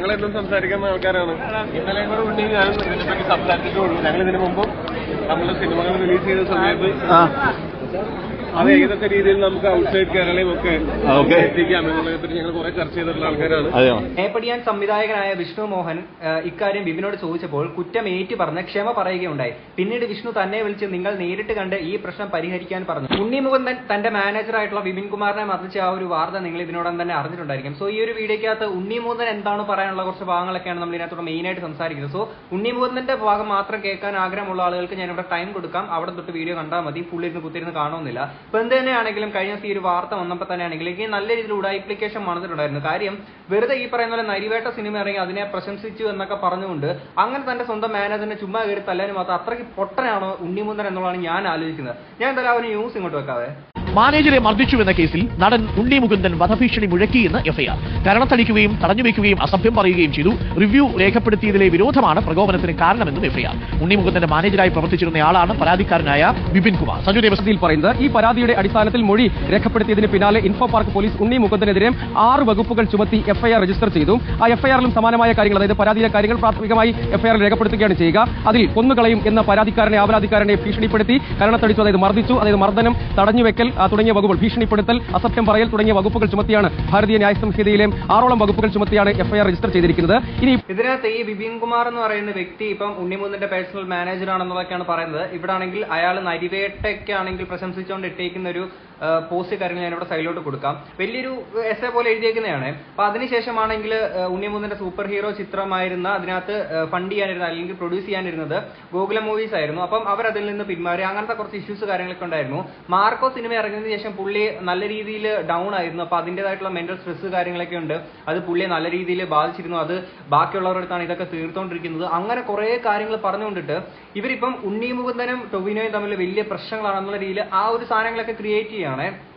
ഞങ്ങളെന്നും സംസാരിക്കുന്ന ആൾക്കാരാണ്. ഇന്നലെ കൂടെ ഉണ്ടെങ്കിൽ ഞാനും ഇതിനെപ്പറ്റി സംസാരിച്ചിട്ടുള്ളൂ ഞങ്ങൾ ഇതിനു മുമ്പും നമ്മൾ സിനിമകൾ റിലീസ് ചെയ്ത സമയത്ത് അത് ഏതൊക്കെ രീതിയിൽ നമുക്ക് ഔട്ട്സൈഡ് കേരളയും ഒക്കെ ഓക്കെ. എത്തിക്കാം എന്നുള്ളതിനെ ഞങ്ങൾ കുറെ ചർച്ച ചെയ്തിട്ടുള്ള ആൾക്കാരാണ്. മേപ്പടിയാൻ സംവിധായകനായ വിഷ്ണു മോഹൻ ഇക്കാര്യം വിപിനോട് ചോദിച്ചപ്പോൾ കുറ്റം ഏറ്റു പറഞ്ഞ് ക്ഷമ പറയുകയുണ്ടായി. പിന്നീട് വിഷ്ണു തന്നെ വിളിച്ച് നിങ്ങൾ നേരിട്ട് കണ്ട് ഈ പ്രശ്നം പരിഹരിക്കാൻ പറഞ്ഞു. ഉണ്ണി മുകുന്ദൻ തന്റെ മാനേജറായിട്ടുള്ള വിപിൻ കുമാറിനെ മർദ്ദിച്ച ആ ഒരു വാർത്ത നിങ്ങൾ ഇതിനോടൻ തന്നെ അറിഞ്ഞിട്ടുണ്ടായിരിക്കും. സോ ഈ ഒരു വീഡിയോക്കകത്ത് ഉണ്ണി മുകുന്ദൻ എന്താണ് പറയാനുള്ള കുറച്ച് ഭാഗങ്ങളൊക്കെയാണ് നമ്മൾ ഇതിനകത്തോടെ മെയിൻ ആയിട്ട് സംസാരിക്കുന്നത്. സോ ഉണ്ണി മുകുന്ദന്റെ ഭാഗം മാത്രം കേൾക്കാൻ ആഗ്രഹമുള്ള ആളുകൾക്ക് ഞാൻ ഇവിടെ ടൈം കൊടുക്കാം. അവിടെ തൊട്ട് വീഡിയോ കണ്ടാൽ മതി. പുള്ളിരുന്ന് ഇരുന്ന് കുത്തിരുന്ന് കാണുന്നില്ല ഇപ്പൊ തന്നെയാണെങ്കിലും കഴിഞ്ഞ ദിവസം ഈ ഒരു വാർത്ത വന്നപ്പോൾ തന്നെയാണെങ്കിലും എനിക്ക് നല്ല രീതിയിൽ ഉടായിപ്ലിക്കേഷൻ വന്നിട്ടുണ്ടായിരുന്നു കാര്യം വെറുതെ ഈ പറയുന്ന പോലെ നരിവേട്ട സിനിമ ഇറങ്ങി അതിനെ പ്രശംസിച്ചു എന്നൊക്കെ പറഞ്ഞുകൊണ്ട് അങ്ങനെ തന്റെ സ്വന്തം മാനേജറിനെ ചുമ്മാ കയറി തല്ലാനും മാത്രം അത്രയ്ക്ക് പൊട്ടനാണോ ഉണ്ണിമുന്തൻ എന്നുള്ളതാണ് ഞാൻ ആലോചിക്കുന്നത്. ഞാൻ എന്തായാലും ആ ഒരു ന്യൂസ് ഇങ്ങോട്ട് വെക്കാവേ. മാനേജരെ മർദ്ദിച്ചുവെന്ന കേസിൽ നടൻ ഉണ്ണി മുകുന്ദൻ വധഭീഷണി മുഴക്കിയെന്ന് എഫ്ഐആർ. കരണത്തടിക്കുകയും തടഞ്ഞുവെക്കുകയും അസഭ്യം പറയുകയും ചെയ്തു. റിവ്യൂ രേഖപ്പെടുത്തിയതിലെ വിരോധമാണ് പ്രകോപനത്തിന് കാരണമെന്നും എഫ്ഐആർ. ഉണ്ണി മുകുന്ദന്റെ മാനേജരായി പ്രവർത്തിച്ചിരുന്നയാളാണ് പരാതിക്കാരനായ വിപിൻ കുമാർ. സഞ്ജു ദേവസ്ഥയിൽ പറയുന്നത് ഈ പരാതിയുടെ അടിസ്ഥാനത്തിൽ മൊഴി രേഖപ്പെടുത്തിയതിന് പിന്നാലെ ഇൻഫോ പാർക്ക് പോലീസ് ഉണ്ണി മുകുന്ദനെതിരെ ആറ് വകുപ്പുകൾ ചുമത്തി എഫ്ഐആർ രജിസ്റ്റർ ചെയ്തു. ആ എഫ്ഐആറിലും സമാനമായ കാര്യങ്ങൾ അതായത് പരാതിയിലെ കാര്യങ്ങൾ പ്രാഥമികമായി എഫ്ഐആർ രേഖപ്പെടുത്തുകയാണ് ചെയ്യുക. അതിൽ കൊന്നുകളയും എന്ന പരാതിക്കാരനെ അപരാധിക്കാരനെ ഭീഷണിപ്പെടുത്തി കരണത്തടിച്ചു അതായത് മർദ്ദിച്ചു അതായത് മർദ്ദനം തടഞ്ഞുവെക്കൽ തുടങ്ങിയ വകുപ്പുകൾ. ഭീഷണിപ്പെടുത്തൽ അസഭ്യം പറയൽ തുടങ്ങിയ വകുപ്പുകൾ ചുമത്തിയാണ് ഭാരതീയ ന്യായ സംഹിതയിലെ ആറോളം വകുപ്പുകൾ ചുമത്തിയാണ് എഫ്ഐആർ രജിസ്റ്റർ ചെയ്തിരിക്കുന്നത്. ഇനി ഇതിനകത്ത് ഈ വിപിൻ കുമാർ എന്ന് പറയുന്ന വ്യക്തി ഇപ്പം ഉണ്ണിമുന്നിന്റെ പേഴ്സണൽ മാനേജർ ആണെന്നൊക്കെയാണ് പറയുന്നത്. ഇവിടെ ആണെങ്കിൽ അയാൾ നരിവേട്ടയ്ക്കാണെങ്കിൽ പ്രശംസിച്ചുകൊണ്ട് ഇട്ടേക്കുന്ന ഒരു പോസ്റ്റ് കാര്യങ്ങൾ ഞാൻ ഇവിടെ സൈഡിലോട്ട് കൊടുക്കാം. വലിയൊരു എസ് എ പോലെ എഴുതിയേക്കുന്നതാണ്. അപ്പൊ അതിനുശേഷമാണെങ്കിൽ ഉണ്ണിമുന്നിന്റെ സൂപ്പർ ഹീറോ ചിത്രമായിരുന്ന അതിനകത്ത് ഫണ്ട് ചെയ്യാനിരുന്ന അല്ലെങ്കിൽ പ്രൊഡ്യൂസ് ചെയ്യാനിരുന്നത് ഗോകുല മൂവീസ് ആയിരുന്നു. അപ്പം അവർ അതിൽ നിന്ന് പിന്മാറി അങ്ങനത്തെ കുറച്ച് ഇഷ്യൂസ് കാര്യങ്ങളൊക്കെ ഉണ്ടായിരുന്നു. മാർക്കോ സിനിമ ഇറങ്ങിയതിനു ശേഷം പുള്ളി നല്ല രീതിയിൽ ഡൗൺ ആയിരുന്നു. അപ്പൊ അതിന്റേതായിട്ടുള്ള മെന്റൽ സ്ട്രെസ് കാര്യങ്ങളൊക്കെ ഉണ്ട്. അത് പുള്ളിയെ നല്ല രീതിയിൽ ബാധിച്ചിരുന്നു. അത് ബാക്കിയുള്ളവരുടെ അടുത്താണ് ഇതൊക്കെ തീർത്തോണ്ടിരിക്കുന്നത്. അങ്ങനെ കുറെ കാര്യങ്ങൾ പറഞ്ഞുകൊണ്ടിട്ട് ഇവരിപ്പം ഉണ്ണി മുകുന്ദനും ടൊവിനോയും തമ്മിൽ വലിയ പ്രശ്നങ്ങളാണെന്നുള്ള രീതിയിൽ ആ ഒരു സാധനങ്ങളൊക്കെ ക്രിയേറ്റ് ചെയ്യാണ്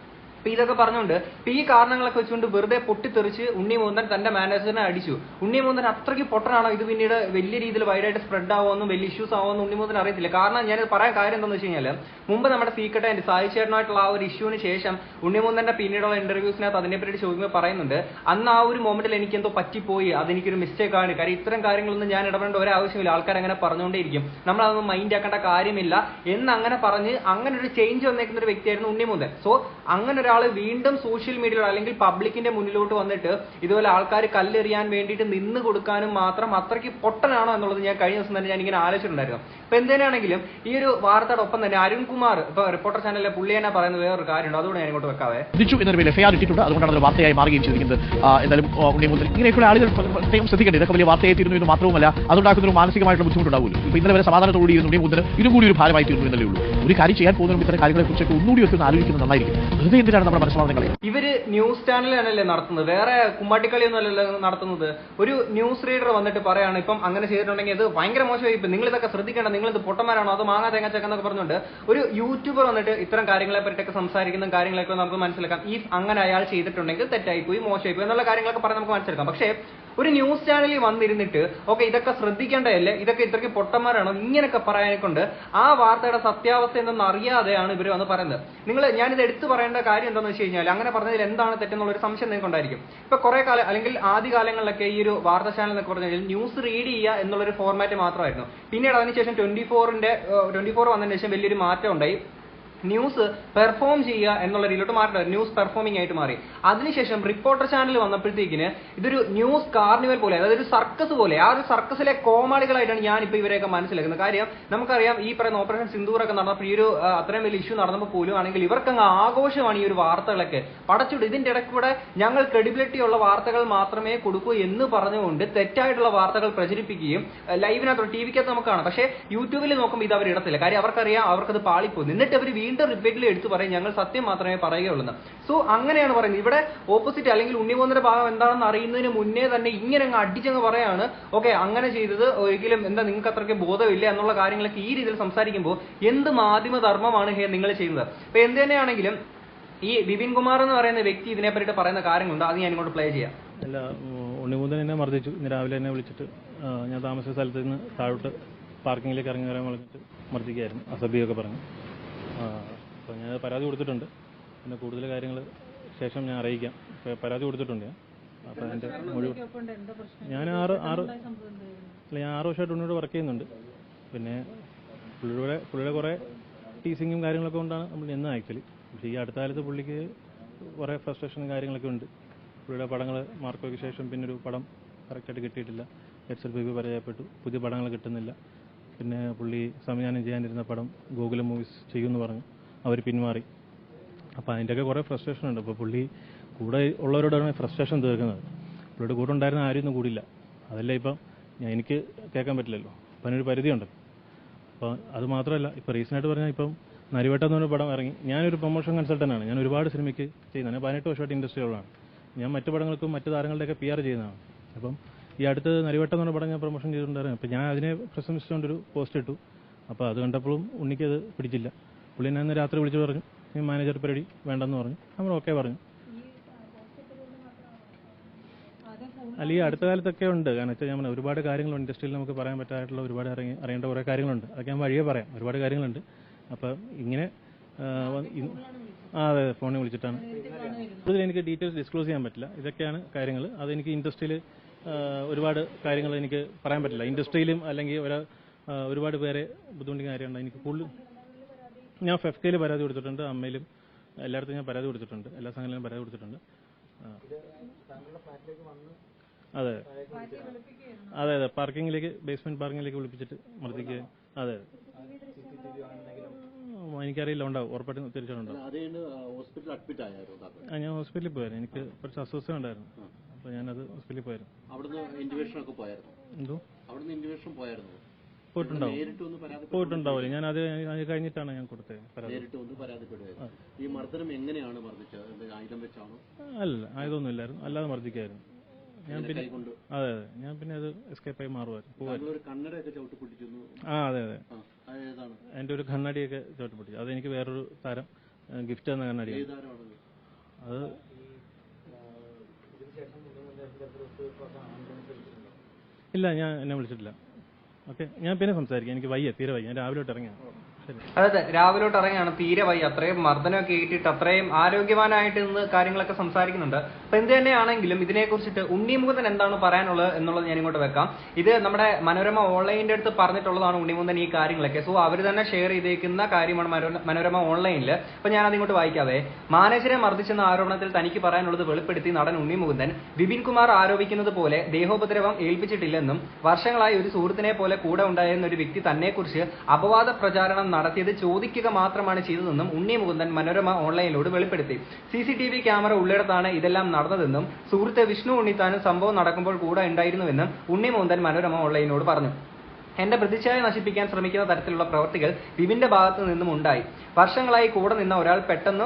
അപ്പൊ ഇതൊക്കെ പറഞ്ഞുകൊണ്ട് ഇപ്പൊ ഈ കാരണങ്ങളൊക്കെ വെച്ചുകൊണ്ട് വെറുതെ പൊട്ടിത്തെറിച്ച് ഉണ്ണി മോഹൻ തന്റെ മാനേജറിനെ അടിച്ചു. ഉണ്ണി മോഹൻ അത്രയ്ക്ക് പൊട്ടനാണോ? ഇത് പിന്നീട് വലിയ രീതിയിൽ വൈഡായിട്ട് സ്പ്രെഡ് ആവുമെന്നും വലിയ ഇഷ്യൂസ് ആവുമെന്നും ഉണ്ണി മോഹൻ അറിയത്തില്ല. കാരണം ഞാൻ പറയാൻ കാര്യം എന്താണെന്ന് വെച്ച് കഴിഞ്ഞാൽ മുമ്പ് നമ്മുടെ സീക്രട്ട് ആൻഡ് സായി ചേട്ടനായിട്ടുള്ള ആ ഒരു ഇഷ്യൂവിന് ശേഷം ഉണ്ണിമുന്തന്റെ പിന്നീടുള്ള ഇന്റർവ്യൂസിനകത്ത് അതിനെപ്പറ്റി ചോദിക്കുമ്പോൾ പറയുന്നുണ്ട് അന്ന് ആ ഒരു മൊമെന്റിൽ എനിക്ക് എന്തോ പറ്റിപ്പോയി അതെനിക്കൊരു മിസ്റ്റേക്ക് ആണ്. കാര്യം ഇത്തരം കാര്യങ്ങളൊന്നും ഞാൻ ഇടപെടേണ്ട ഒരു ആവശ്യമില്ല ആൾക്കാർ അങ്ങനെ പറഞ്ഞുകൊണ്ടേയിരിക്കും. നമ്മൾ അതൊന്നും മൈൻഡ് ആക്കേണ്ട കാര്യമില്ല. എന്ന് അങ്ങനെ പറഞ്ഞ് അങ്ങനെ ഒരു ചേഞ്ച് വന്നേക്കുന്ന ഒരു വ്യക്തിയായിരുന്നു ഉണ്ണിമുന്തൻ സോ അങ്ങനെ ഒരാൾ വീണ്ടും സോഷ്യൽ മീഡിയയിലോ അല്ലെങ്കിൽ പബ്ലിക്കിന്റെ മുന്നിലോട്ട് വന്നിട്ട് ഇതുപോലെ ആൾക്കാർ കല്ലെറിയാൻ വേണ്ടിയിട്ട് നിന്ന് കൊടുക്കാനും മാത്രം അത്രയ്ക്ക് പൊട്ടനാണോ എന്നുള്ളത് ഞാൻ കഴിഞ്ഞ ദിവസം തന്നെ ഞാൻ ഇങ്ങനെ ആലോചിച്ചിട്ടുണ്ടായിരുന്നു. അപ്പൊ എന്തിനാണെങ്കിലും ഈ ഒരു വാർത്തയുടെ ഒപ്പം തന്നെ അരുൺകുമാർ ഇപ്പൊ റിപ്പോർട്ടർ ചാനലിലെ പുള്ളി തന്നെ പറയുന്ന വേറൊരു കാര്യമുണ്ട്. അതുകൊണ്ട് ഞാൻ ഇങ്ങോട്ട് വെക്കാവേ. തിരിച്ചു എന്ന വലിയ എഫ്ഐആർ ഇട്ടിട്ടുണ്ട്. അതുകൊണ്ടാണ് ഒരു വാർത്തയായി മാറുകയും ചെയ്തിരിക്കുന്നത്. എന്തായാലും ഇങ്ങനെയൊക്കെ ആളുകൾ പ്രത്യേകം ശ്രദ്ധിക്കേണ്ടത് ഇതൊക്കെ വലിയ വാർത്തയായി തീരുന്നു എന്ന് മാത്രവുമല്ല അതുണ്ടാക്കുന്ന ഒരു മാനസികമായിട്ടുള്ള ബുദ്ധിമുട്ടുണ്ടാവുമല്ലോ. ഇപ്പൊ ഇന്നലെ വരെ സമാധാനത്തോടുകൂടി ഇരുന്ന്. ഉണ്ണി മുതൽ ഇതും കൂടി ഒരു ഭാരമായി തീരുന്നു എന്നല്ലേ ഉള്ളൂ. ഒരു കാര്യം ചെയ്യാൻ പോകുന്ന ഇത്തരം കാര്യങ്ങളെ കുറിച്ചൊക്കെ ഒന്നുകൂടി ഒക്കെ ഒന്ന് ആലോചിക്കുന്നത് നന്നായിരിക്കും. വെറുതെ നമ്മുടെ മനസ്സിലാവുന്ന കളി ഇവർ ന്യൂസ് ചാനലാണല്ലേ നടത്തുന്നത്? വേറെ കുമ്മാട്ടിക്കളിയൊന്നും അല്ലല്ലോ നടത്തുന്നത്? ഒരു ന്യൂസ് റീഡർ വന്നിട്ട് പറയാണ് ഇപ്പം അങ്ങനെ ചെയ്തിട്ടുണ്ടെങ്കിൽ അത് ഭയങ്കര മോശമായി. ഇപ്പം നിങ്ങൾ ഇതൊക്കെ ശ്രദ്ധിക്കേണ്ട നിങ്ങൾ ഇത് പൊട്ടന്മാരാണോ? അത് മാങ്ങാ തേങ്ങ ചെക്കെന്നൊക്കെ പറഞ്ഞുകൊണ്ട് ഒരു യൂട്യൂബർ വന്നിട്ട് ഇത്തരം കാര്യങ്ങളെ പറ്റിയൊക്കെ സംസാരിക്കുന്ന കാര്യങ്ങളൊക്കെ നമുക്ക് മനസ്സിലാക്കാം. ഈ അങ്ങനെ അയാൾ ചെയ്തിട്ടുണ്ടെങ്കിൽ തെറ്റായി പോയി മോശമായി പോയി എന്നുള്ള കാര്യങ്ങളൊക്കെ പറഞ്ഞ് നമുക്ക് മനസ്സിലാക്കാം. പക്ഷേ ഒരു ന്യൂസ് ചാനലിൽ വന്നിരുന്നിട്ട് ഓക്കെ ഇതൊക്കെ ശ്രദ്ധിക്കേണ്ടതല്ലേ? ഇതൊക്കെ ഇത്രയ്ക്ക് പൊട്ടന്മാരാണോ? ഇങ്ങനെയൊക്കെ പറയാനെ കൊണ്ട് ആ വാർത്തയുടെ സത്യാവസ്ഥ എന്തെന്ന് അറിയാതെയാണ് ഇവർ വന്ന് പറയുന്നത്. നിങ്ങൾ ഞാനിത് എടുത്തു പറയേണ്ട കാര്യം എന്താണെന്ന് വെച്ച് കഴിഞ്ഞാൽ അങ്ങനെ പറഞ്ഞതിൽ എന്താണ് തെറ്റെന്നുള്ള ഒരു സംശയം നിങ്ങൾക്ക് ഉണ്ടായിരിക്കും. ഇപ്പൊ കുറെ കാലം അല്ലെങ്കിൽ ആദ്യ കാലങ്ങളിലൊക്കെ ഈ ഒരു വാർത്താ ചാനൽ എന്നൊക്കെ പറഞ്ഞു കഴിഞ്ഞാൽ ന്യൂസ് റീഡ് ചെയ്യുക എന്നുള്ളൊരു ഫോർമാറ്റ് മാത്രമായിരുന്നു. പിന്നീട് അതിനുശേഷം ട്വന്റി ഫോറിന്റെ ട്വന്റി ഫോർ വന്നതിന് ശേഷം വലിയൊരു മാറ്റം ഉണ്ടായി. ന്യൂസ് പെർഫോം ചെയ്യുക എന്നുള്ള രീതിയിലോട്ട് മാറിയിട്ട് ന്യൂസ് പെർഫോമിംഗ് ആയിട്ട് മാറി. അതിനുശേഷം റിപ്പോർട്ടർ ചാനൽ വന്നപ്പോഴത്തേക്കിന് ഇതൊരു ന്യൂസ് കാർണിവൽ പോലെ അതായത് ഒരു സർക്കസ് പോലെ. ആ ഒരു സർക്കസിലെ കോമാളികളായിട്ടാണ് ഇപ്പൊ ഇവരെയൊക്കെ മനസ്സിലാക്കുന്നത്. കാര്യം നമുക്കറിയാം ഈ പറയുന്ന ഓപ്പറേഷൻ സിന്ദൂറൊക്കെ നടന്നപ്പോൾ ഈ ഒരു അത്രയും വലിയ ഇഷ്യൂ നടന്നപ്പോൾ പോലും ആണെങ്കിൽ ഇവർക്കങ്ങ് ആഘോഷമാണ് ഈ ഒരു വാർത്തകളൊക്കെ. പടച്ചുവിട്ട് ഇതിന്റെ ഇടയ്ക്ക് കൂടെ ഞങ്ങൾ ക്രെഡിബിലിറ്റി ഉള്ള വാർത്തകൾ മാത്രമേ കൊടുക്കൂ എന്ന് പറഞ്ഞുകൊണ്ട് തെറ്റായിട്ടുള്ള വാർത്തകൾ പ്രചരിപ്പിക്കുകയും ലൈവിനകത്ത് ടി വിക്കകത്ത് നമുക്ക് കാണാം. പക്ഷേ യൂട്യൂബിൽ നോക്കുമ്പോൾ ഇത് അവർ ഇടത്തില്ല കാര്യം അവർക്കറിയാം അവർക്കത് പാളിപ്പോ എന്നിട്ട് അവർ വീണ്ടും റിപ്പീറ്റിൽ എടുത്തു പറയും ഞങ്ങൾ സത്യം മാത്രമേ പറയുകയുള്ളൂ സോ അങ്ങനെയാണ് പറയുന്നത്. ഇവിടെ ഓപ്പോസിറ്റ് അല്ലെങ്കിൽ ഉണ്ണിമോന്നിന്റെ ഭാഗം എന്താണെന്ന് അറിയുന്നതിന് മുന്നേ തന്നെ ഇങ്ങനെ അങ്ങ് അടിച്ചങ്ങ് പറയാണ് ഓക്കെ അങ്ങനെ ചെയ്തത് ഒരിക്കലും എന്താ നിങ്ങൾക്ക് അത്രയ്ക്ക് ബോധമില്ല എന്നുള്ള കാര്യങ്ങളൊക്കെ ഈ രീതിയിൽ സംസാരിക്കുമ്പോൾ എന്ത് മാധ്യമ ധർമ്മമാണ് ഹേ നിങ്ങൾ ചെയ്യുന്നത്? അപ്പൊ എന്ത് തന്നെയാണെങ്കിലും ഈ ബിപിൻ കുമാർ എന്ന് പറയുന്ന വ്യക്തി ഇതിനെ പറ്റിയിട്ട് പറയുന്ന കാര്യങ്ങളുണ്ട്. അത് ഞാൻ ഇങ്ങോട്ട് പ്ലേ ചെയ്യാം. അല്ല ഉണ്ണിമൂതൻ എന്നെ മർദ്ദിച്ചു. ഇന്ന് രാവിലെ എന്നെ വിളിച്ചിട്ട് ഞാൻ താമസിച്ച സ്ഥലത്ത് നിന്ന് താഴോട്ട് പാർക്കിങ്ങിലേക്ക് ഇറങ്ങി വരാൻ വിളിച്ചിട്ട് മർദ്ദിക്കുകയായിരുന്നു. അസഭ്യമൊക്കെ പറഞ്ഞു. അപ്പോൾ ഞാൻ പരാതി കൊടുത്തിട്ടുണ്ട്. പിന്നെ കൂടുതൽ കാര്യങ്ങൾ ശേഷം ഞാൻ അറിയിക്കാം. പരാതി കൊടുത്തിട്ടുണ്ട് ഞാൻ. അപ്പോൾ അതിന്റെ മുഴുവൻ ഞാൻ ആറ് ആറ് അല്ല ഞാൻ ആറ് വർഷമായിട്ട് ഉണ്ണിയോട് വർക്ക് ചെയ്യുന്നുണ്ട്. പിന്നെ പുള്ളിയുടെ പുള്ളിയുടെ കുറേ ടീസിങ്ങും കാര്യങ്ങളൊക്കെ കൊണ്ടാണ് നമ്മൾ നിന്ന് ആക്ച്വലി പക്ഷേ ഈ അടുത്ത കാലത്ത് പുള്ളിക്ക് കുറേ ഫ്രസ്ട്രേഷനും കാര്യങ്ങളൊക്കെ ഉണ്ട്. പുള്ളിയുടെ പടങ്ങൾ മാർക്കോയ്ക്ക് ശേഷം പിന്നെ ഒരു പടം കറക്റ്റായിട്ട് കിട്ടിയിട്ടില്ല. എൽ ബേബി പരാജയപ്പെട്ടു. പുതിയ പടങ്ങൾ കിട്ടുന്നില്ല. പിന്നെ പുള്ളി സംവിധാനം ചെയ്യാനിരുന്ന പടം ഗോകുലം മൂവീസ് ചെയ്യുമെന്ന് പറഞ്ഞു. അവർ പിന്മാറി. അപ്പോൾ അതിന്റെയൊക്കെ കുറേ ഫ്രസ്ട്രേഷൻ ഉണ്ട്. അപ്പോൾ പുള്ളി കൂടെ ഉള്ളവരോടാണ് ഫ്രസ്ട്രേഷൻ തീർക്കുന്നത്. പുള്ളിയുടെ കൂടെ ഉണ്ടായിരുന്ന ആരും ഒന്നും കൂടിയില്ല. അതല്ല ഇപ്പം എനിക്ക് കേൾക്കാൻ പറ്റില്ലല്ലോ. അപ്പം അതിനൊരു പരിധിയുണ്ട്. അപ്പോൾ അത് മാത്രമല്ല ഇപ്പോൾ റീസെന്റായിട്ട് പറഞ്ഞാൽ ഇപ്പം നരിവേട്ട എന്ന് പറഞ്ഞ പടം ഇറങ്ങി. ഞാനൊരു പ്രൊമോഷൻ കൺസൾട്ടന്റാണ് ഞാൻ ഒരുപാട് സിനിമയ്ക്ക് ചെയ്യുന്നതാണ്. പതിനെട്ട് വർഷമായിട്ട് ഇൻഡസ്ട്രിയുള്ളതാണ് ഞാൻ മറ്റു പടങ്ങൾക്കും മറ്റു താരങ്ങളുടെയൊക്കെ പി ആർ ചെയ്യുന്നതാണ്. അപ്പം ഈ അടുത്ത് നരിവട്ടം എന്ന് പറഞ്ഞ പ്രൊമോഷൻ ചെയ്തിട്ടുണ്ടായിരുന്നു. അപ്പോൾ ഞാൻ അതിനെ പ്രശംസിച്ചുകൊണ്ടൊരു പോസ്റ്റ് ഇട്ടു. അപ്പോൾ അത് കണ്ടപ്പോഴും ഉണ്ണിക്കത് പിടിച്ചില്ല. പുള്ളി ഞാൻ രാത്രി വിളിച്ചു പറഞ്ഞു. ഈ മാനേജർ പരിപാടി വേണ്ടെന്ന് പറഞ്ഞു. നമ്മൾ ഓക്കെ പറഞ്ഞു. അല്ല ഈ അടുത്ത കാലത്തൊക്കെ ഉണ്ട്. കാരണം വെച്ചാൽ ഞാൻ ഒരുപാട് കാര്യങ്ങൾ ഇൻഡസ്ട്രിയിൽ നമുക്ക് പറയാൻ പറ്റായിട്ടുള്ള ഒരുപാട് അറിയ- അറിയേണ്ട കുറേ കാര്യങ്ങളുണ്ട്. അതൊക്കെ ഞാൻ വഴിയേ പറയാം. ഒരുപാട് കാര്യങ്ങളുണ്ട്. അപ്പം ഇങ്ങനെ ആ, അതെ അതെ ഫോണിൽ വിളിച്ചിട്ടാണ്. കൂടുതൽ എനിക്ക് ഡീറ്റെയിൽസ് ഡിസ്ക്ലോസ് ചെയ്യാൻ പറ്റില്ല. ഇതൊക്കെയാണ് കാര്യങ്ങൾ അതെനിക്ക് ഇൻഡസ്ട്രിയിൽ ഒരുപാട് കാര്യങ്ങൾ എനിക്ക് പറയാൻ പറ്റില്ല. ഇൻഡസ്ട്രിയിലും അല്ലെങ്കിൽ ഒരു ഒരുപാട് പേരെ ബുദ്ധിമുട്ടിക്കുന്ന കാര്യമുണ്ട്. എനിക്ക് കൂടുതൽ ഞാൻ ഫെഫ്കയിൽ പരാതി കൊടുത്തിട്ടുണ്ട് അമ്മയിലും എല്ലായിടത്തും ഞാൻ പരാതി കൊടുത്തിട്ടുണ്ട് എല്ലാ സംഘങ്ങളിലും പരാതി കൊടുത്തിട്ടുണ്ട്. അതെ. അതെ അതെ. പാർക്കിങ്ങിലേക്ക് ബേസ്മെന്റ് പാർക്കിങ്ങിലേക്ക് വിളിപ്പിച്ചിട്ട് മർദ്ദിക്കുക. അതെ. എനിക്കറിയില്ല ഉണ്ടാവും. ഉറപ്പായിട്ട് തിരിച്ചുണ്ടാവും ഞാൻ ഹോസ്പിറ്റലിൽ പോയായിരുന്നു. എനിക്ക് കുറച്ച് അസ്വസ്ഥത ഉണ്ടായിരുന്നു അപ്പോൾ ഞാനത് ഹോസ്പിറ്റലിൽ പോയായിരുന്നു. അവിടുന്ന് ഒക്കെ പോയായിരുന്നു? എന്തോ? അവിടുന്ന് പോയായിരുന്നു? പോയിട്ടുണ്ടാവും. പോയിട്ടുണ്ടാവില്ല. ഞാൻ അത് അത് കഴിഞ്ഞിട്ടാണ് ഞാൻ കൊടുത്തത് നേരിട്ട് പരാതിപ്പെടുകയായിരുന്നു ഈ മർദ്ദനം എങ്ങനെയാണ് മർദ്ദിച്ചത്? ആയുധം വെച്ചാണോ? അല്ല ആയതൊന്നും ഇല്ലായിരുന്നു അല്ലാതെ മർദ്ദിക്കായിരുന്നു ഞാൻ പിന്നെ അതെ അതെ. ഞാൻ പിന്നെ അത് എസ്കേപ്പ് ആയി മാറുമായിരുന്നു ചവിട്ടി ആ അതെ അതെ. എന്റെ ഒരു കണ്ണാടിയൊക്കെ ചോട്ട് പൊട്ടി. അതെനിക്ക് വേറൊരു താരം ഗിഫ്റ്റ് തന്ന കണ്ണാടിയാണ്. അത് ഇല്ല ഞാൻ എന്നെ വിളിച്ചിട്ടില്ല. ഓക്കെ ഞാൻ പിന്നെ സംസാരിക്കാം. എനിക്ക് വയ്യ തീരെ വയ്യ. ഞാൻ രാവിലെ തൊട്ട് ഇറങ്ങിയാണ് അതായത് രാവിലോട്ട് ഇറങ്ങിയാണ്. തീരെ വയ്യ. അത്രയും മർദ്ദനമൊക്കെ ഏറ്റിട്ട് അത്രയും ആരോഗ്യവാനായിട്ട് നിന്ന് കാര്യങ്ങളൊക്കെ സംസാരിക്കുന്നുണ്ട്. അപ്പൊ എന്ത് തന്നെയാണെങ്കിലും ഇതിനെ കുറിച്ചിട്ട് ഉണ്ണിമുഖൻ എന്താണ് പറയാനുള്ളത് എന്നുള്ളത് ഞാൻ ഇങ്ങോട്ട് വെക്കാം. ഇത് നമ്മുടെ മനോരമ ഓൺലൈനിന്റെ അടുത്ത് പറഞ്ഞിട്ടുള്ളതാണ് ഉണ്ണിമുകുന്ദൻ ഈ കാര്യങ്ങളൊക്കെ. സോ അവർ തന്നെ ഷെയർ ചെയ്തേക്കുന്ന കാര്യമാണ് മനോര- മനോരമ ഓൺലൈനിൽ. അപ്പൊ ഞാൻ അതിങ്ങോട്ട് വായിക്കാതെ മാനേജരെ മർദ്ദിച്ചെന്ന ആരോപണത്തിൽ തനിക്ക് പറയാനുള്ളത് വെളിപ്പെടുത്തി നടൻ ഉണ്ണിമുകുന്ദൻ വിപിൻ കുമാർ ആരോപിക്കുന്നത് പോലെ ദേഹോപദ്രവം ഏൽപ്പിച്ചിട്ടില്ലെന്നും വർഷങ്ങളായി ഒരു സുഹൃത്തിനെ പോലെ കൂടെ ഉണ്ടായിരുന്ന ഒരു വ്യക്തി തന്നെക്കുറിച്ച് അപവാദ പ്രചാരണം നടത്തിയത് ചോദിക്കുക മാത്രമാണ് ചെയ്തതെന്നും ഉണ്ണി മുകുന്ദൻ മനോരമ ഓൺലൈനിലൂടെ വെളിപ്പെടുത്തി. C C T V camera ഉള്ളിടത്താണ് ഇതെല്ലാം നടന്നതെന്നും സുഹൃത്ത് വിഷ്ണു ഉണ്ണിത്താനും സംഭവം നടക്കുമ്പോൾ കൂടെ ഉണ്ടായിരുന്നുവെന്നും ഉണ്ണി മുകുന്ദൻ മനോരമ ഓൺലൈനിനോട് പറഞ്ഞു. എന്റെ പ്രതിച്ഛായ നശിപ്പിക്കാൻ ശ്രമിക്കുന്ന തരത്തിലുള്ള പ്രവൃത്തികൾ വിപിന്റെ ഭാഗത്തു നിന്നും ഉണ്ടായി. വർഷങ്ങളായി കൂടെ നിന്ന ഒരാൾ പെട്ടെന്ന്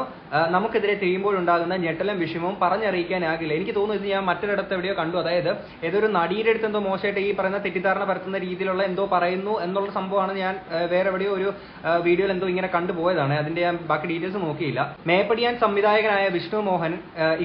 നമുക്കെതിരെ ചെയ്യുമ്പോഴുണ്ടാകുന്ന ഞെട്ടലും വിഷമവും പറഞ്ഞറിയിക്കാനാകില്ല. എനിക്ക് തോന്നുന്നു ഇത് ഞാൻ മറ്റൊരിടത്ത് എവിടെയോ കണ്ടു. അതായത് ഏതൊരു നടിയുടെ അടുത്ത് എന്തോ മോശമായിട്ട് ഈ പറയുന്ന തെറ്റിദ്ധാരണ പരത്തുന്ന രീതിയിലുള്ള എന്തോ പറയുന്നു എന്നുള്ള സംഭവമാണ് ഞാൻ വേറെ എവിടെയോ ഒരു വീഡിയോയിൽ എന്തോ ഇങ്ങനെ കണ്ടുപോയതാണ് അതിന്റെ ഞാൻ ബാക്കി ഡീറ്റെയിൽസ് നോക്കിയില്ല. മേപ്പടിയാൻ സംവിധായകനായ വിഷ്ണു മോഹൻ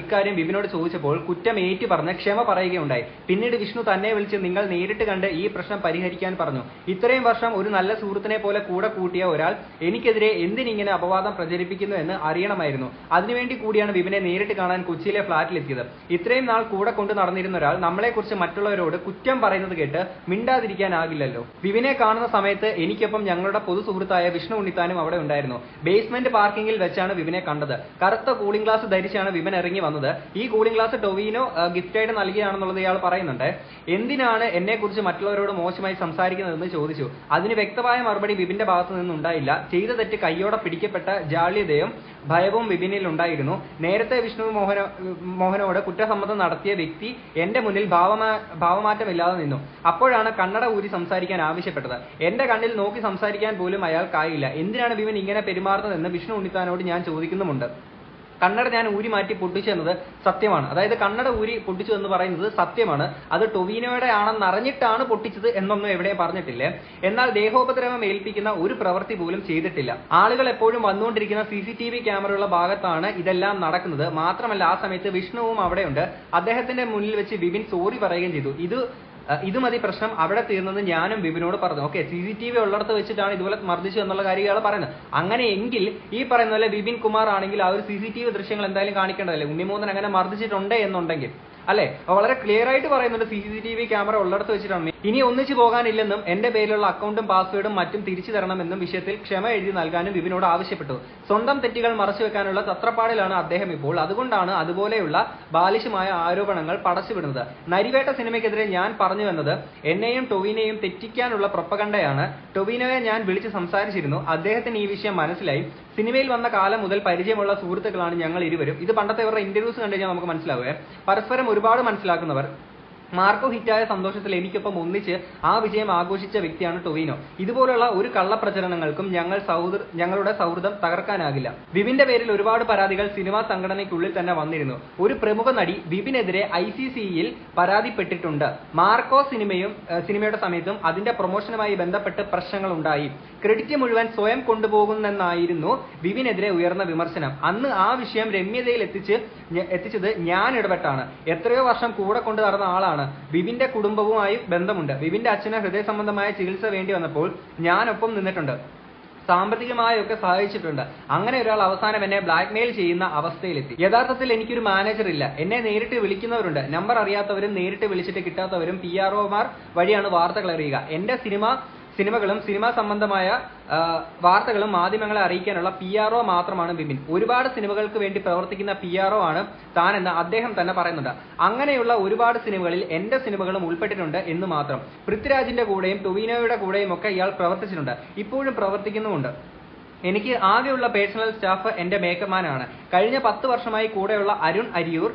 ഇക്കാര്യം വിപിനോട് ചോദിച്ചപ്പോൾ കുറ്റം ഏറ്റു പറഞ്ഞ് ക്ഷമ പറയുകയുണ്ടായി. പിന്നീട് വിഷ്ണു തന്നെ വിളിച്ച് നിങ്ങൾ നേരിട്ട് കണ്ട് ഈ പ്രശ്നം പരിഹരിക്കാൻ പറഞ്ഞു. ഇത്രയും വർഷം ഒരു നല്ല സുഹൃത്തിനെ പോലെ കൂടെ കൂട്ടിയ ഒരാൾ എനിക്കെതിരെ എന്തിനിങ്ങനെ അപവാദം പ്രചരിപ്പിക്കുന്നു എന്ന് അറിയണമായിരുന്നു. അതിനുവേണ്ടി കൂടിയാണ് വിപിനെ നേരിട്ട് കാണാൻ കൊച്ചിയിലെ ഫ്ളാറ്റിലെത്തിയത്. ഇത്രയും നാൾ കൂടെ കൊണ്ട് നടന്നിരുന്ന ഒരാൾ നമ്മളെക്കുറിച്ച് മറ്റുള്ളവരോട് കുറ്റം പറയുന്നത് കേട്ട് മിണ്ടാതിരിക്കാനാകില്ലല്ലോ. വിപിനെ കാണുന്ന സമയത്ത് എനിക്കൊപ്പം ഞങ്ങളുടെ പൊതു സുഹൃത്തായ വിഷ്ണു ഉണ്ണിത്താനും അവിടെ ഉണ്ടായിരുന്നു. ബേസ്മെന്റ് പാർക്കിംഗിൽ വെച്ചാണ് വിപിനെ കണ്ടത്. കറുത്ത കൂളിംഗ് ഗ്ലാസ് ധരിച്ചാണ് വിപിൻ ഇറങ്ങി വന്നത്. ഈ കൂളിംഗ് ഗ്ലാസ് ടൊവീനോ ഗിഫ്റ്റായിട്ട് നൽകിയാണെന്നുള്ളത് ഇയാൾ പറയുന്നുണ്ട്. എന്തിനാണ് എന്നെക്കുറിച്ച് മറ്റുള്ളവരോട് മോശമായി സംസാരിക്കുന്നതെന്ന് ചോദിച്ചു. അതിന് വ്യക്തമായ മറുപടി വിപിന്റെ ഭാഗത്തു നിന്നുണ്ടായില്ല. ചെയ്ത തെറ്റ് കയ്യോടെ പിടിക്കപ്പെട്ട ജാള്യതയും ഭയവും വിപിനിൽ ഉണ്ടായിരുന്നു. നേരത്തെ വിഷ്ണു മോഹന മോഹനോട് കുറ്റസമ്മതം നടത്തിയ വ്യക്തി എന്റെ മുന്നിൽ ഭാവമാ ഭാവമാറ്റമില്ലാതെ നിന്നു. അപ്പോഴാണ് കണ്ണട ഊരി സംസാരിക്കാൻ ആവശ്യപ്പെട്ടത്. എന്റെ കണ്ണിൽ നോക്കി സംസാരിക്കാൻ പോലും അയാൾക്കായില്ല. എന്തിനാണ് വിപിൻ ഇങ്ങനെ പെരുമാറുന്നതെന്ന് വിഷ്ണു ഉണ്ണിത്താനോട് ഞാൻ ചോദിക്കുന്നുമുണ്ട്. കണ്ണട ഞാൻ ഊരി മാറ്റി പൊട്ടിച്ചു എന്നത് സത്യമാണ്. അതായത് കണ്ണട ഊരി പൊട്ടിച്ചു എന്ന് പറയുന്നത് സത്യമാണ്. അത് ടൊവീനോയുടെ ആണെന്ന് അറിഞ്ഞിട്ടാണ് പൊട്ടിച്ചത് എന്നൊന്നും എവിടെയും പറഞ്ഞിട്ടില്ലേ? എന്നാൽ ദേഹോപദ്രവം ഏൽപ്പിക്കുന്ന ഒരു പ്രവൃത്തി പോലും ചെയ്തിട്ടില്ല. ആളുകൾ എപ്പോഴും വന്നുകൊണ്ടിരിക്കുന്ന സി സി ടി വി ക്യാമറയുള്ള ഭാഗത്താണ് ഇതെല്ലാം നടക്കുന്നത്. മാത്രമല്ല ആ സമയത്ത് വിഷ്ണുവും അവിടെയുണ്ട്. അദ്ദേഹത്തിന്റെ മുന്നിൽ വെച്ച് വിപിൻ സോറി പറയുകയും ചെയ്തു. ഇത് ഇത് മതി പ്രശ്നം അവിടെ തീർന്നത് ഞാനും വിപിനോട് പറഞ്ഞു. Okay C C T V ഉള്ളിടത്ത് വെച്ചിട്ടാണ് ഇതുപോലെ മർദ്ദിച്ചു എന്നുള്ള കാര്യം പറയുന്നത്. അങ്ങനെയെങ്കിൽ ഈ പറയുന്ന പോലെ വിപിൻ കുമാർ ആണെങ്കിൽ ആ ഒരു സി സി ടി വി ദൃശ്യങ്ങൾ എന്തായാലും കാണിക്കേണ്ടതല്ലേ? ഉണ്ണിമോഹൻ അങ്ങനെ മർദ്ദിച്ചിട്ടുണ്ട് എന്നുണ്ടെങ്കിൽ. അല്ലെ? വളരെ ക്ലിയർ ആയിട്ട് പറയുന്നുണ്ട് C C T V camera ഉള്ളിടത്ത് വെച്ചിട്ടാണ്. ഇനി ഒന്നിച്ചു പോകാനില്ലെന്നും എന്റെ പേരിലുള്ള അക്കൗണ്ടും പാസ്വേഡും മറ്റും തിരിച്ചു തരണമെന്നും വിഷയത്തിൽ ക്ഷമ എഴുതി നൽകാനും വിപിനോട് ആവശ്യപ്പെട്ടു. സ്വന്തം തെറ്റുകൾ മറച്ചു വെക്കാനുള്ള തത്രപ്പാടിലാണ് അദ്ദേഹം ഇപ്പോൾ. അതുകൊണ്ടാണ് അതുപോലെയുള്ള ബാലിശമായ ആരോപണങ്ങൾ പടച്ചുവിടുന്നത്. നരിവേട്ട സിനിമയ്ക്കെതിരെ ഞാൻ പറഞ്ഞു വന്നത് എന്നെയും ടൊവിനെയും തെറ്റിക്കാനുള്ള പ്രൊപ്പകണ്ടയാണ്. ടൊവിനോയെ ഞാൻ വിളിച്ച് സംസാരിച്ചിരുന്നു. അദ്ദേഹത്തിന് ഈ വിഷയം മനസ്സിലായി. സിനിമയിൽ വന്ന കാലം മുതൽ പരിചയമുള്ള സുഹൃത്തുക്കളാണ് ഞങ്ങൾ ഇരുവരും. ഇത് പണ്ടത്തെ ഇവരുടെ ഇന്റർവ്യൂസ് കണ്ടു കഴിഞ്ഞാൽ നമുക്ക് മനസ്സിലാവുക പരസ്പരം ഒരുപാട് മനസ്സിലാക്കുന്നവർ മാർക്കോ ഹിറ്റായ സന്തോഷത്തിൽ എനിക്കൊപ്പം ഒന്നിച്ച് ആ വിജയം ആഘോഷിച്ച വ്യക്തിയാണ് ടൊവിനോ. ഇതുപോലുള്ള ഒരു കള്ള പ്രചരണങ്ങൾക്കും ഞങ്ങൾ ഞങ്ങളുടെ സൗഹൃദം തകർക്കാനാകില്ല. വിപിന്റെ പേരിൽ ഒരുപാട് പരാതികൾ സിനിമാ സംഘടനയ്ക്കുള്ളിൽ തന്നെ വന്നിരുന്നു. ഒരു പ്രമുഖ നടി വിപിനെതിരെ ഐ സി സിയിൽ പരാതിപ്പെട്ടിട്ടുണ്ട്. മാർക്കോ സിനിമയും സിനിമയുടെ സമയത്തും അതിന്റെ പ്രൊമോഷനുമായി ബന്ധപ്പെട്ട് പ്രശ്നങ്ങൾ ഉണ്ടായി ക്രെഡിറ്റ് മുഴുവൻ സ്വയം കൊണ്ടുപോകുന്നെന്നായിരുന്നു വിപിനെതിരെ ഉയർന്ന വിമർശനം. അന്ന് ആ വിഷയം രമ്യതയിൽ എത്തിച്ച് എത്തിച്ചത് ഞാൻ ഇടപെട്ടാണ് എത്രയോ വർഷം കൂടെ കൊണ്ടു നടന്ന ആളാണ്. വിപിന്റെ കുടുംബവുമായി ബന്ധമുണ്ട്. വിവിന്റെ അച്ഛന് ഹൃദയ സംബന്ധമായ ചികിത്സ വേണ്ടി വന്നപ്പോൾ ഞാനൊപ്പം നിന്നിട്ടുണ്ട്. സാമ്പത്തികമായൊക്കെ സഹായിച്ചിട്ടുണ്ട്. അങ്ങനെ ഒരാൾ അവസാനം എന്നെ ബ്ലാക്ക് മെയിൽ ചെയ്യുന്ന അവസ്ഥയിലെത്തി. യഥാർത്ഥത്തിൽ എനിക്കൊരു മാനേജർ ഇല്ല. എന്നെ നേരിട്ട് വിളിക്കുന്നവരുണ്ട്. നമ്പർ അറിയാത്തവരും നേരിട്ട് വിളിച്ചിട്ട് കിട്ടാത്തവരും പി ആർ ഒമാർ വഴിയാണ് വാർത്തകൾ അറിയുക. എന്റെ സിനിമ സിനിമകളും സിനിമാ സംബന്ധമായ വാർത്തകളും മാധ്യമങ്ങളെ അറിയിക്കാനുള്ള പി ആർ ഒ മാത്രമാണ് ബിബിൻ ഒരുപാട് സിനിമകൾക്ക് വേണ്ടി പ്രവർത്തിക്കുന്ന പി ആർ ഒ ആണ് താനെന്ന് അദ്ദേഹം തന്നെ പറയുന്നുണ്ട്. അങ്ങനെയുള്ള ഒരുപാട് സിനിമകളിൽ എന്റെ സിനിമകളും ഉൾപ്പെട്ടിട്ടുണ്ട് എന്ന് മാത്രം. പൃഥ്വിരാജിന്റെ കൂടെയും ടൊവിനോയുടെ കൂടെയും ഒക്കെ ഇയാൾ പ്രവർത്തിച്ചിട്ടുണ്ട്. ഇപ്പോഴും പ്രവർത്തിക്കുന്നുമുണ്ട്. എനിക്ക് ആകെയുള്ള പേഴ്സണൽ സ്റ്റാഫ് എന്റെ മേക്കമാനാണ് കഴിഞ്ഞ പത്ത് വർഷമായി കൂടെയുള്ള അരുൺ അരിയൂർ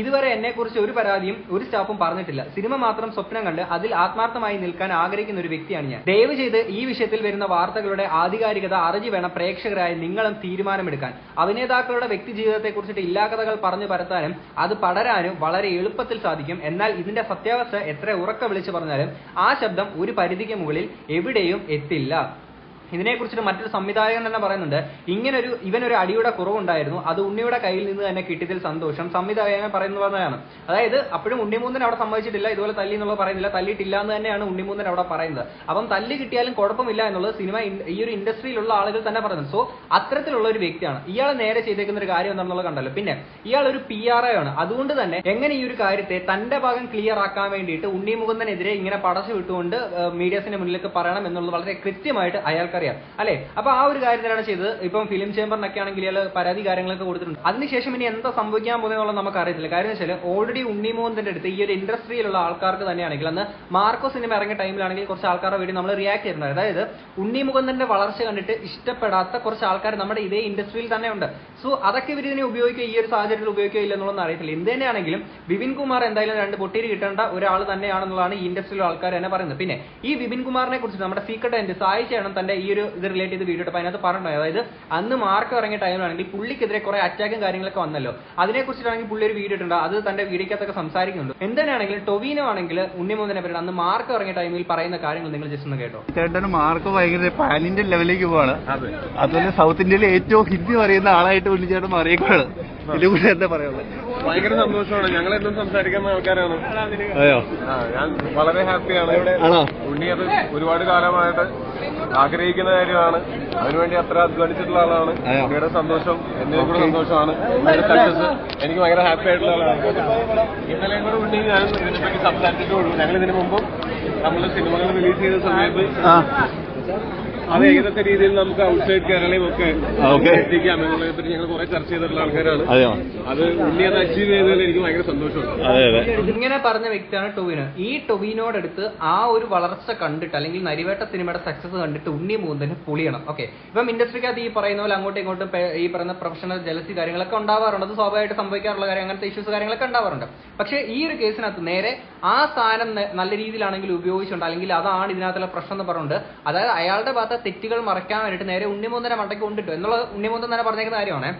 ഇതുവരെ എന്നെക്കുറിച്ച് ഒരു പരാതിയും ഒരു സ്റ്റാഫും പറഞ്ഞിട്ടില്ല. സിനിമ മാത്രം സ്വപ്നം കണ്ട് അതിൽ ആത്മാർത്ഥമായി നിൽക്കാൻ ആഗ്രഹിക്കുന്ന ഒരു വ്യക്തിയാണ് ഞാൻ. ദയവ് ചെയ്ത് ഈ വിഷയത്തിൽ വരുന്ന വാർത്തകളുടെ ആധികാരികത അറിഞ്ഞു വേണം പ്രേക്ഷകരായ നിങ്ങളും തീരുമാനമെടുക്കാൻ. അഭിനേതാക്കളുടെ വ്യക്തി ജീവിതത്തെ കുറിച്ചിട്ട് ഇല്ലാകഥകൾ പറഞ്ഞു പരത്താനും അത് പടരാനും വളരെ എളുപ്പത്തിൽ സാധിക്കും. എന്നാൽ ഇതിന്റെ സത്യാവസ്ഥ എത്ര ഉറക്ക വിളിച്ചു പറഞ്ഞാലും ആ ശബ്ദം ഒരു പരിധിക്ക് മുകളിൽ എവിടെയും എത്തില്ല. ഇതിനെക്കുറിച്ചിട്ട് മറ്റൊരു സംവിധായകൻ തന്നെ പറയുന്നുണ്ട് ഇങ്ങനൊരു ഇവനൊരു അടിയുടെ കുറവുണ്ടായിരുന്നു അത് ഉണ്ണിയുടെ കയ്യിൽ നിന്ന് തന്നെ കിട്ടിയതിൽ സന്തോഷം. സംവിധായകൻ പറയുന്നതാണ് അതായത് അപ്പോഴും ഉണ്ണിമൂന്നൻ അവിടെ സമ്മതിച്ചിട്ടില്ല ഇതുപോലെ തല്ലി എന്നുള്ളത് പറയുന്നില്ല തല്ലിയിട്ടില്ല എന്ന് തന്നെയാണ് ഉണ്ണിമൂന്നൻ അവിടെ പറയുന്നത്. അപ്പം തല്ലി കിട്ടിയാലും കുഴപ്പമില്ല എന്നുള്ളത് സിനിമ ഈ ഒരു ഇൻഡസ്ട്രിയിലുള്ള ആളുകൾ തന്നെ പറയുന്നത്. സോ അത്തരത്തിലുള്ള ഒരു വ്യക്തിയാണ്. ഇയാൾ നേരെ ചെയ്തേക്കുന്ന ഒരു കാര്യം എന്താണെന്നുള്ളത് കണ്ടല്ലോ. പിന്നെ ഇയാൾ ഒരു പി ആർ ആണ്. അതുകൊണ്ട് തന്നെ എങ്ങനെ ഈ ഒരു കാര്യത്തെ തന്റെ ഭാഗം ക്ലിയർ ആക്കാൻ വേണ്ടിയിട്ട് ഉണ്ണിമുകുന്ദനെതിരെ ഇങ്ങനെ പടച്ചു വിട്ടുകൊണ്ട് മീഡിയസിന്റെ മുന്നിലേക്ക് പറയണം എന്നുള്ളത് വളരെ കൃത്യമായിട്ട് അയാൾക്കറിയാം അല്ലെ? അപ്പൊ ആ ഒരു കാര്യത്തിലാണ് ചെയ്തത്. ഇപ്പം ഫിലിം ചേംബറിനൊക്കെ ആണെങ്കിൽ ഇയാൾ പരാതി കാര്യങ്ങളൊക്കെ കൊടുത്തിട്ടുണ്ട്. അതിനുശേഷം ഇനി എന്താ സംഭവിക്കാൻ പോകുന്നത് നമുക്ക് അറിയത്തില്ല. കാര്യം വെച്ചാൽ ഓൾറെഡി ഉണ്ണി മോഹന്റെ അടുത്ത് ഈ ഒരു ഇൻഡസ്ട്രിയിലുള്ള ആൾക്കാർക്ക് തന്നെയാണെങ്കിൽ അന്ന് മാർക്കോ സിനിമ ഇറങ്ങിയ ടൈമിലാണെങ്കിൽ കുറച്ച് ആൾക്കാരുടെ വേണ്ടി നമ്മൾ റിയാക്ട് ചെയ്തിട്ടുണ്ട് അതായത് ഉണ്ണി മുകുന്ദന്റെ വളർച്ച കണ്ടിട്ട് ഇഷ്ടപ്പെടാത്ത കുറച്ച് ആൾക്കാർ നമ്മുടെ ഇതേ ഇൻഡസ്ട്രിയിൽ തന്നെ ഉണ്ട്. സോ അതൊക്കെ ഇവർ ഇതിനെ ഉപയോഗിക്കുക ഈ ഒരു സാഹചര്യത്തിൽ ഉപയോഗിക്കുക ഇല്ല എന്നുള്ളതൊന്നും അറിയത്തില്ല. എന്ത് തന്നെയാണെങ്കിലും വിപിൻ കുമാർ എന്തായാലും രണ്ട് പൊട്ടിരി കിട്ടേണ്ട ഒരാൾ തന്നെയാണെന്നുള്ളതാണ് ഈ ഇൻഡസ്ട്രിയിലുള്ള ആൾക്കാർ തന്നെ പറയുന്നത്. പിന്നെ ഈ വിപിൻ കുമാറിനെ കുറിച്ച് നമ്മുടെ സീക്രട്ട് എൻഡ് സായി ചേണം തന്റെ ഈ ഒരു ഇത് റിലേറ്റ് ചെയ്ത് വീഡിയോ ഇട്ടപ്പോൾ അതിനകത്ത് പറഞ്ഞിട്ടുണ്ട്. അതായത് അന്ന് മാർക്ക് ഇറങ്ങിയ ടൈമിലാണെങ്കിൽ പുള്ളിക്കെതിരെ കുറെ അറ്റാക്കും കാര്യങ്ങളൊക്കെ വന്നല്ലോ. അതിനെ കുറിച്ചിട്ടാണെങ്കിൽ പുള്ളി ഒരു വീഡിയോ ഇട്ടുണ്ട് അത് തന്റെ വീഡിയോക്കകത്തൊക്കെ സംസാരിക്കുന്നുണ്ട്. എന്തിനാണെങ്കിലും ടൊവിനോ ആണെങ്കിൽ ഉണ്ണിമോദനെ പറ്റി അന്ന് മാർക്ക് ഇറങ്ങിയ ടൈമിൽ പറയുന്ന കാര്യങ്ങൾ നിങ്ങൾ ജസ്റ്റ് ഒന്ന് കേട്ടോ. ചേട്ടന് മാർക്ക് ഭയങ്കര പാൻ ഇന്ത്യൻ ലെവലിലേക്ക് പോവാണ്. അതുപോലെ സൗത്ത് ഇന്ത്യയിലെ ഏറ്റവും ഹിന്ദി പറയുന്ന ആളായിട്ട് ഉണ്ണിച്ചേട്ടൻ മാറിയേക്കാണ് ഇതിലൂടെ എന്താ പറയുള്ളത് ഭയങ്കര സന്തോഷമാണ്. ഞങ്ങൾ എന്നും സംസാരിക്കുന്ന ആൾക്കാരാണ്. അതെയോ? ഞാൻ വളരെ ഹാപ്പിയാണ്. ഇവിടെ ഉണ്ണി അത് ഒരുപാട് കാലമായിട്ട് ആഗ്രഹിക്കുന്ന കാര്യമാണ്. അതിനുവേണ്ടി അത്ര അധ്വാനിച്ചിട്ടുള്ള ആളാണ്? ഉണ്ണിയുടെ സന്തോഷം എന്റെ കൂടെ സന്തോഷമാണ്. ഉണ്ണിയുടെ സക്സസ് എനിക്ക് ഭയങ്കര ഹാപ്പി ആയിട്ടുള്ള ആളാണ്. ഇന്നലെയും കൂടെ ഉണ്ണി ഞാൻ ഇതിനെപ്പറ്റി സംസാരിച്ചിട്ടുള്ളൂ ഞങ്ങൾ ഇതിനു മുമ്പും നമ്മൾ സിനിമകൾ റിലീസ് ചെയ്ത സമയത്ത് അത് ഏതൊക്കെ രീതിയിൽ നമുക്ക് ഔട്ട്സൈഡ് കേരളയും ഒക്കെ എത്തിക്കാം എന്നുള്ളതിനെ പറ്റി ഞങ്ങൾ കുറെ ചർച്ച ചെയ്തിട്ടുള്ള ആൾക്കാരാണ്. അത് ഉണ്ണി അത് അച്ചീവ് ചെയ്തതിൽ എനിക്ക് ഭയങ്കര സന്തോഷമുണ്ട്. ഇങ്ങനെ പറഞ്ഞ വ്യക്തിയാണ് ടൊവിനോ. ഈ ടൊവിനോടടുത്ത് ആ ഒരു വളർച്ച കണ്ടിട്ട് അല്ലെങ്കിൽ നരിവേട്ട സിനിമയുടെ സക്സസ് കണ്ടിട്ട് ഉണ്ണി മൂന്നിന് പൊളിയണം. ഓക്കെ. ഇപ്പം ഇൻഡസ്ട്രിക്കകത്ത് ഈ പറയുന്ന പോലെ അങ്ങോട്ടും ഇങ്ങോട്ടും ഈ പറയുന്ന പ്രൊഫഷണൽ ജലസി കാര്യങ്ങളൊക്കെ ഉണ്ടാവാറുണ്ട്. അത് സ്വാഭാവികമായിട്ട് സംഭവിക്കാറുള്ള കാര്യം അങ്ങനത്തെ ഇഷ്യൂസ് കാര്യങ്ങളൊക്കെ ഉണ്ടാവാറുണ്ട്. പക്ഷേ ഈ ഒരു കേസിനകത്ത് നേരെ ആ സ്ഥാനം നല്ല രീതിയിലാണെങ്കിൽ ഉപയോഗിച്ചുണ്ട് അല്ലെങ്കിൽ അതാണ് ഇതിനകത്തുള്ള പ്രശ്നം എന്ന് പറഞ്ഞുകൊണ്ട് അതായത് അയാളുടെ ഭാഗത്തെ തെറ്റുകൾ മറയ്ക്കാൻ വേണ്ടിയിട്ട് നേരെ ഉണ്ണിമൂന്നനെ മണ്ടയ്ക്ക് കൊണ്ടിട്ടു. എന്നുള്ളത് ഉണ്ണിമൂന്നൻ തന്നെ പറഞ്ഞേക്കുന്ന കാര്യമാണ്.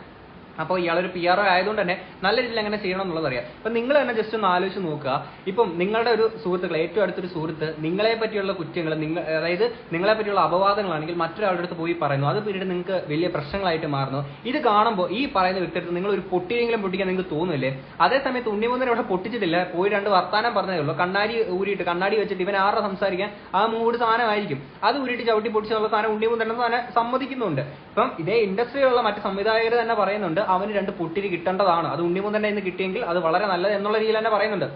അപ്പോൾ ഇയാളൊരു പി ആർ ഒ ആയതുകൊണ്ട് തന്നെ നല്ല രീതിയിൽ എങ്ങനെ ചെയ്യണം എന്നുള്ളത് അറിയാം. അപ്പൊ നിങ്ങൾ തന്നെ ജസ്റ്റ് ഒന്ന് ആലോചിച്ച് നോക്കുക. ഇപ്പം നിങ്ങളുടെ ഒരു സുഹൃത്തുക്കൾ ഏറ്റവും അടുത്തൊരു സുഹൃത്ത് നിങ്ങളെ പറ്റിയുള്ള കുറ്റങ്ങൾ നിങ്ങൾ അതായത് നിങ്ങളെ പറ്റിയുള്ള അപവാദങ്ങളാണെങ്കിൽ മറ്റൊരാളുടെ അടുത്ത് പോയി പറയുന്നു. അത് പിന്നീട് നിങ്ങൾക്ക് വലിയ പ്രശ്നങ്ങളായിട്ട് മാറുന്നു. ഇത് കാണുമ്പോൾ ഈ പറയുന്ന വ്യക്തിയുടെ നിങ്ങൾ ഒരു പൊട്ടിയെങ്കിലും പൊട്ടിക്കാൻ നിങ്ങൾക്ക് തോന്നില്ലേ അതേസമയത്ത് ഉണ്ണിമൂന്നൻ ഇവിടെ പൊട്ടിച്ചിട്ടില്ല. പോയി രണ്ട് വർത്താനം പറഞ്ഞതേ ഉള്ളൂ. കണ്ണാടി ഊരിയിട്ട് കണ്ണാടി വെച്ചിട്ട് ഇവൻ ആരുടെ സംസാരിക്കാൻ? ആ മൂട് സാധനമായിരിക്കും. അത് ഊരിയിട്ട് ചവിട്ടി പൊട്ടിച്ചുള്ള സാധനം ഉണ്ണിമൂന്നൻ തന്നെ സമ്മതിക്കുന്നുണ്ട്. ഇപ്പം ഇതേ ഇൻഡസ്ട്രിയിലുള്ള മറ്റ് സംവിധായകർ തന്നെ പറയുന്നുണ്ട് അവന് രണ്ട് പുട്ടിരി കിട്ടേണ്ടതാണ്. അത് ഉണ്ണിമുന്തന്റെ ഇന്ന് കിട്ടിയെങ്കിൽ അത് വളരെ നല്ലത് എന്നുള്ള രീതിയിൽ തന്നെ പറയുന്നുണ്ട്.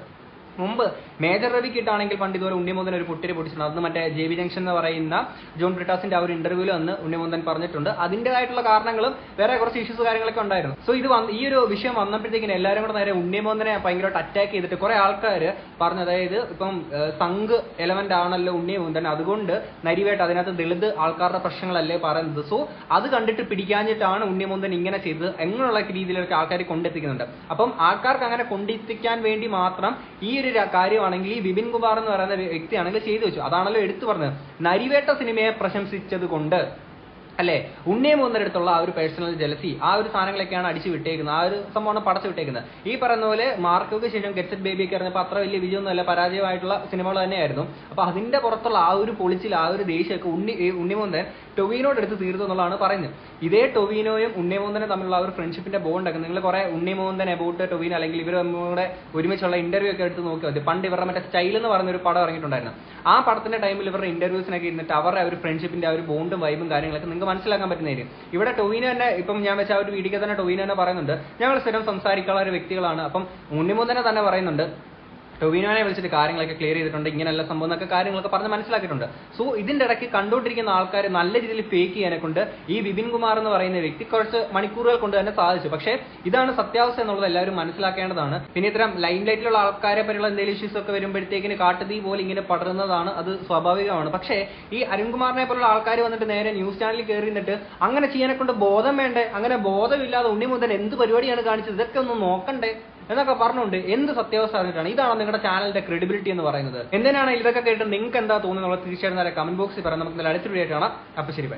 മുമ്പ് മേജർ രവി കിട്ടാണെങ്കിൽ പണ്ട് ഇതുപോലെ ഉണ്ണിമുന്തൻ ഒരു പുട്ടിരി പൊട്ടിച്ചിട്ടുണ്ട്. അന്ന് മറ്റേ ജെ ബി ജംഗ്ഷൻ എന്ന് പറയുന്ന ജോൺ ബ്രിട്ടാസിന്റെ ആ ഒരു ഇന്റർവ്യൂവിൽ അന്ന് ഉണ്ണിമുന്തൻ പറഞ്ഞിട്ടുണ്ട്. അതിന്റേതായിട്ടുള്ള കാരണങ്ങളും വേറെ കുറച്ച് ഇഷ്യൂസ് കാര്യങ്ങളൊക്കെ ഉണ്ടായിരുന്നു. സോ ഇത് ഈ ഒരു വിഷയം വന്നപ്പോഴത്തേക്കും എല്ലാവരും കൂടെ നേരെ ഉണ്ണിമുന്തനെ ഭയങ്കരമായിട്ട് അറ്റാക്ക് ചെയ്തിട്ട് കുറെ ആൾക്കാർ പറഞ്ഞു അതായത് ഇപ്പം സംഘ് എലമെന്റ് ആണല്ലോ ഉണ്ണിമുന്തൻ അതുകൊണ്ട് നരിവേട്ട് അതിനകത്ത് ദളിത് ആൾക്കാരുടെ പ്രശ്നങ്ങളല്ലേ പറയുന്നത്. സോ അത് കണ്ടിട്ട് പിടിക്കാഞ്ഞിട്ടാണ് ഉണ്ണിമുന്തൻ ഇങ്ങനെ ചെയ്തത് എങ്ങനെയുള്ള രീതിയിലൊക്കെ ആൾക്കാർ കൊണ്ടെത്തിക്കുന്നുണ്ട്. അപ്പം ആൾക്കാർക്ക് അങ്ങനെ കൊണ്ടെത്തിക്കാൻ വേണ്ടി മാത്രം ഈ ഒരു കാര്യമാണെങ്കിൽ ഈ വിപിൻ കുമാർ എന്ന് പറയുന്ന വ്യക്തിയാണെങ്കിൽ ചെയ്തു വെച്ചു. അതാണല്ലോ എടുത്തു പറഞ്ഞത്. നരിവേട്ട സിനിമയെ പ്രശംസിച്ചത് കൊണ്ട് അല്ലെ? ഉണ്ണിയെ മൂന്നരടുത്തുള്ള ആ ഒരു പേഴ്സണൽ ജലസി ആ ഒരു സാധനങ്ങളൊക്കെയാണ് അടിച്ചു വിട്ടേക്കുന്നത്. ആ ഒരു സംഭവമാണ് പടച്ചു വിട്ടേക്കുന്നത്. ഈ പറയുന്ന പോലെ മാർക്കോക്ക് ശേഷം ഗെറ്റ്സെറ്റ് ബേബി ഒക്കെ ഇറങ്ങിയപ്പോൾ അത്ര വലിയ വിജയമൊന്നുമല്ല പരാജയമായിട്ടുള്ള സിനിമകൾ തന്നെയായിരുന്നു. അപ്പൊ അതിന്റെ പുറത്തുള്ള ആ ഒരു പൊളിച്ചിൽ ആ ഒരു ദേഷ്യമൊക്കെ ഉണ്ണി ഉണ്ണിമൂന്തൻ ടൊവീനോട് എടുത്ത് തീർത്തു എന്നുള്ളതാണ് പറയുന്നത്. ഇതേ ടൊവീനോയും ഉണ്ണിമൂന്തനും തമ്മിലുള്ള ആ ഒരു ഫ്രണ്ട്ഷിപ്പിന്റെ ബോണ്ടൊക്കെ നിങ്ങൾ കുറെ ഉണ്ണിമൂന്തൻ എബൌട്ട് ടൊവീൻ അല്ലെങ്കിൽ ഇവർ കൂടെ ഒരുമിച്ചുള്ള ഇന്റർവ്യൂ ഒക്കെ എടുത്ത് നോക്കിയാൽ മതി. പണ്ട് ഇവരുടെ മറ്റേ സ്റ്റൈൽ എന്ന് പറയുന്ന ഒരു പടം ഇറങ്ങിയിട്ടുണ്ടായിരുന്നു. ആ പടത്തിന്റെ ടൈമിൽ ഇവരുടെ ഇന്റർവ്യൂസിനൊക്കെ ഇരുന്നിട്ട് അവരുടെ ആ ഒരു ഫ്രണ്ട്ഷിപ്പിന്റെ ആ ഒരു ബോണ്ടും വൈബും കാര്യങ്ങളൊക്കെ നിങ്ങൾക്ക് മനസ്സിലാക്കാൻ പറ്റുന്ന കാര്യം. ഇവിടെ ടൊവിനെ തന്നെ ഇപ്പം ഞാൻ വെച്ച ആ ഒരു വീഡിയോ തന്നെ ടൊവിനെ തന്നെ പറയുന്നുണ്ട്. ഞങ്ങൾ സ്ഥിരം സംസാരിക്കാനുള്ള ഒരു വ്യക്തികളാണ്. അപ്പം ഉണ്ണിമുതനെ തന്നെ പറയുന്നുണ്ട് ടൊവിനോനെ വിളിച്ചിട്ട് കാര്യങ്ങളൊക്കെ ക്ലിയർ ചെയ്തിട്ടുണ്ട് ഇങ്ങനെയല്ല സംഭവം എന്നൊക്കെ കാര്യങ്ങളൊക്കെ പറഞ്ഞ് മനസ്സിലാക്കിയിട്ടുണ്ട്. സോ ഇതിന്റെ ഇടയ്ക്ക് കണ്ടുകൊണ്ടിരിക്കുന്ന ആൾക്കാർ നല്ല രീതിയിൽ ഫേക്ക് ചെയ്യാനെ കൊണ്ട് ഈ വിപിൻ കുമാർ എന്ന് പറയുന്ന വ്യക്തി കുറച്ച് മണിക്കൂറുകൾ കൊണ്ട് തന്നെ സാധിച്ചു. പക്ഷേ ഇതാണ് സത്യാവസ്ഥ എന്നുള്ളത് എല്ലാവരും മനസ്സിലാക്കേണ്ടതാണ്. പിന്നെ ഇത്തരം ലൈൻ ലൈറ്റിലുള്ള ആൾക്കാരെ പറ്റിയുള്ള എന്തെങ്കിലും ഇഷ്യൂസ് ഒക്കെ വരുമ്പോഴത്തേക്കിന് കാട്ടുതീ പോലെ ഇങ്ങനെ പടരുന്നതാണ്. അത് സ്വാഭാവികമാണ്. പക്ഷേ ഈ അരുൺകുമാറിനെ പോലുള്ള ആൾക്കാർ വന്നിട്ട് നേരെ ന്യൂസ് ചാനലിൽ കയറി നിന്നിട്ട് അങ്ങനെ ചെയ്യാനെ കൊണ്ട് ബോധം വേണ്ടേ? അങ്ങനെ ബോധമില്ലാതെ ഉണ്ണി മുതൽ എന്ത് പരിപാടിയാണ് കാണിച്ചത്? ഇതൊക്കെ ഒന്ന് നോക്കണ്ടേ? എന്നൊക്കെ പറഞ്ഞുകൊണ്ട് എന്ത് സത്യാവസ്ഥ അറിഞ്ഞിട്ടാണ് ഇതാണ് നിങ്ങളുടെ ചാനലിന്റെ ക്രെഡിബിലിറ്റി എന്ന് പറയുന്നത്. എന്തിനാണ് ഇതൊക്കെ കേട്ട് നിങ്ങൾക്ക് എന്താ തോന്നുന്നത്? തീർച്ചയായിട്ടും കമന്റ് ബോക്സിൽ പറയാം. നമുക്ക് നല്ല വീഡിയോ ആയിട്ടാണ് അപ്പൊ ശരി